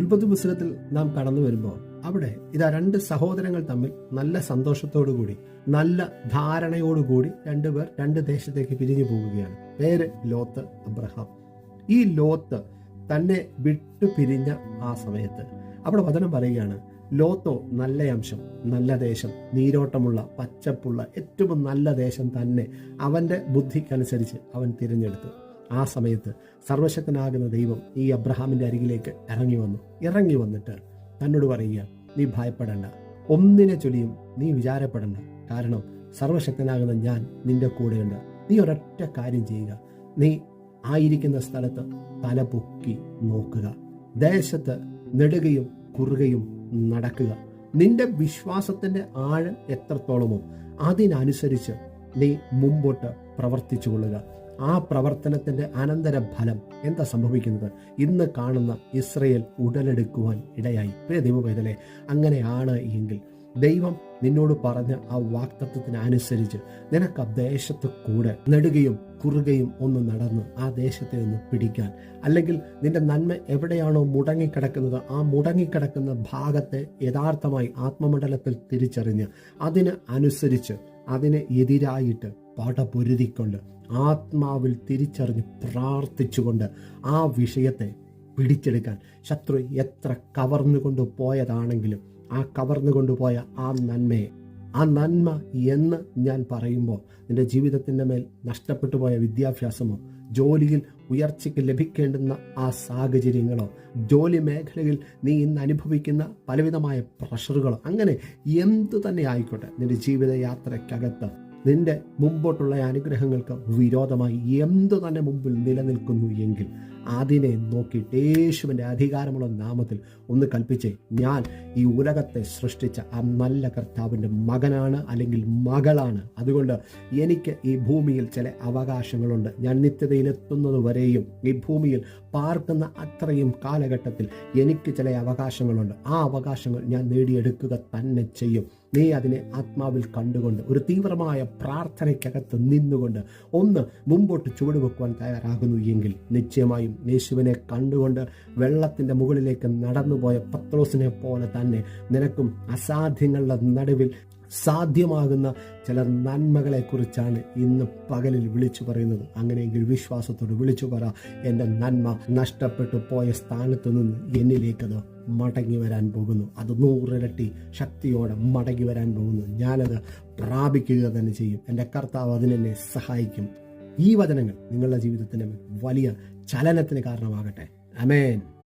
ഉൽപ്പത്തി പുസ്തകത്തിൽ നാം കടന്നു വരുമ്പോൾ അവിടെ ഇതാ രണ്ട് സഹോദരങ്ങൾ തമ്മിൽ നല്ല കൂടി നല്ല ധാരണയോടുകൂടി രണ്ടുപേർ രണ്ട് ദേശത്തേക്ക് പിരിഞ്ഞു പോവുകയാണ്. പേര് ലോത്ത് അബ്രഹാം. ഈ ലോത്ത് തന്നെ വിട്ടു പിരിഞ്ഞ ആ സമയത്ത് അവിടെ വചനം പറയുകയാണ് ലോത്തോ നല്ല അംശം നല്ല ദേശം നീരോട്ടമുള്ള പച്ചപ്പുള്ള ഏറ്റവും നല്ല ദേശം തന്നെ അവന്റെ ബുദ്ധിക്കനുസരിച്ച് അവൻ തിരഞ്ഞെടുത്തു. ആ സമയത്ത് സർവശക്തനാകുന്ന ദൈവം ഈ അബ്രഹാമിന്റെ അരികിലേക്ക് ഇറങ്ങി വന്നു. ഇറങ്ങി വന്നിട്ട് തന്നോട് പറയുക നീ ഭയപ്പെടണ്ട. ഒന്നിനെ ചൊല്ലിയും നീ വിചാരപ്പെടണ്ട. കാരണം സർവശക്തനാകുന്ന ഞാൻ നിന്റെ കൂടെയുണ്ട്. നീ ഒരൊറ്റ കാര്യം ചെയ്യുക. നീ ആയിരിക്കുന്ന സ്ഥലത്ത് തല പൊക്കി നോക്കുക. ദേശത്ത് നെടുകയും കുറുകയും നടക്കുക. നിന്റെ വിശ്വാസത്തിന്റെ ആഴം എത്രത്തോളമോ അതിനനുസരിച്ച് നീ മുമ്പോട്ട് പ്രവർത്തിച്ചു കൊള്ളുക ആ പ്രവർത്തനത്തിന്റെ അനന്തര ഫലം എന്താ സംഭവിക്കുന്നത്? ഇന്ന് കാണുന്ന ഇസ്രയേൽ ഉടലെടുക്കുവാൻ ഇടയായി. പ്രിയ ദൈവവേദനെ അങ്ങനെയാണ് എങ്കിൽ ദൈവം നിന്നോട് പറഞ്ഞ ആ വാക്തത്വത്തിനനുസരിച്ച് നിനക്ക് ആ ദേശത്ത് കൂടെ നെടുകയും കുറുകയും ഒന്ന് നടന്ന് ആ ദേശത്തെ ഒന്ന് പിടിക്കാൻ. അല്ലെങ്കിൽ നിന്റെ നന്മ എവിടെയാണോ മുടങ്ങിക്കിടക്കുന്നത് ആ മുടങ്ങിക്കിടക്കുന്ന ഭാഗത്തെ യഥാർത്ഥമായി ആത്മമണ്ഡലത്തിൽ തിരിച്ചറിഞ്ഞ് അതിന് അനുസരിച്ച് അതിന് എതിരായിട്ട് പടപൊരുതിക്കൊണ്ട് ആത്മാവിൽ തിരിച്ചറിഞ്ഞ് പ്രാർത്ഥിച്ചുകൊണ്ട് ആ വിഷയത്തെ പിടിച്ചെടുക്കാൻ ശത്രു എത്ര കവർന്നുകൊണ്ട് പോയതാണെങ്കിലും ആ കവർന്നു കൊണ്ടുപോയ ആ നന്മയെ ആ നന്മ എന്ന് ഞാൻ പറയുമ്പോൾ നിന്റെ ജീവിതത്തിന്റെ മേൽ നഷ്ടപ്പെട്ടു പോയ വിദ്യാഭ്യാസമോ ജോലിയിൽ ഉയർച്ചയ്ക്ക് ലഭിക്കേണ്ടുന്ന ആ സാഹചര്യങ്ങളോ ജോലി മേഖലയിൽ നീ ഇന്ന് അനുഭവിക്കുന്ന പലവിധമായ പ്രഷറുകളോ അങ്ങനെ എന്തു തന്നെ ആയിക്കോട്ടെ നിന്റെ ജീവിത നിന്റെ മുമ്പോട്ടുള്ള അനുഗ്രഹങ്ങൾക്ക് വിരോധമായി എന്തു തന്നെ മുമ്പിൽ നിലനിൽക്കുന്നു എങ്കിൽ അതിനെ നോക്കിയിട്ട് യേശുവിന്റെ അധികാരമുള്ള നാമത്തിൽ ഒന്ന് കൽപ്പിച്ച് ഞാൻ ഈ ഉലകത്തെ സൃഷ്ടിച്ച ആ നല്ല കർത്താവിന്റെ മകനാണ് അല്ലെങ്കിൽ മകളാണ്. അതുകൊണ്ട് എനിക്ക് ഈ ഭൂമിയിൽ ചില അവകാശങ്ങളുണ്ട്. ഞാൻ നിത്യതയിലെത്തുന്നത് വരെയും ഈ ഭൂമിയിൽ പാർക്കുന്ന അത്രയും കാലഘട്ടത്തിൽ എനിക്ക് ചില അവകാശങ്ങളുണ്ട്. ആ അവകാശങ്ങൾ ഞാൻ നേടിയെടുക്കുക തന്നെ ചെയ്യും. നീ അതിനെ ആത്മാവിൽ കണ്ടുകൊണ്ട് ഒരു തീവ്രമായ പ്രാർത്ഥനയ്ക്കകത്ത് നിന്നുകൊണ്ട് ഒന്ന് മുമ്പോട്ട് ചുവടുവെക്കുവാൻ തയ്യാറാകുന്നു എങ്കിൽ നിശ്ചയമായും യേശുവിനെ കണ്ടുകൊണ്ട് വെള്ളത്തിന്റെ മുകളിലേക്ക് നടന്നുപോയ പത്രോസിനെ പോലെ തന്നെ നിനക്കും അസാധ്യങ്ങളുടെ നടുവിൽ സാധ്യമാകുന്ന ചില നന്മകളെക്കുറിച്ചാണ് ഇന്ന് പകലിൽ വിളിച്ചു പറയുന്നത്. അങ്ങനെയെങ്കിൽ വിശ്വാസത്തോട് വിളിച്ചു പറ. എന്റെ നന്മ നഷ്ടപ്പെട്ടു പോയ സ്ഥാനത്ത് നിന്ന് എന്നിലേക്കത് മടങ്ങി വരാൻ പോകുന്നു. അത് നൂറിരട്ടി ശക്തിയോടെ മടങ്ങി വരാൻ പോകുന്നു. ഞാനത് പ്രാപിക്കുക തന്നെ ചെയ്യും. എന്റെ കർത്താവ് അതിനെന്നെ സഹായിക്കും. ഈ വചനങ്ങൾ നിങ്ങളുടെ ജീവിതത്തിന് വലിയ ചലനത്തിന് കാരണമാകട്ടെ. അമേൻ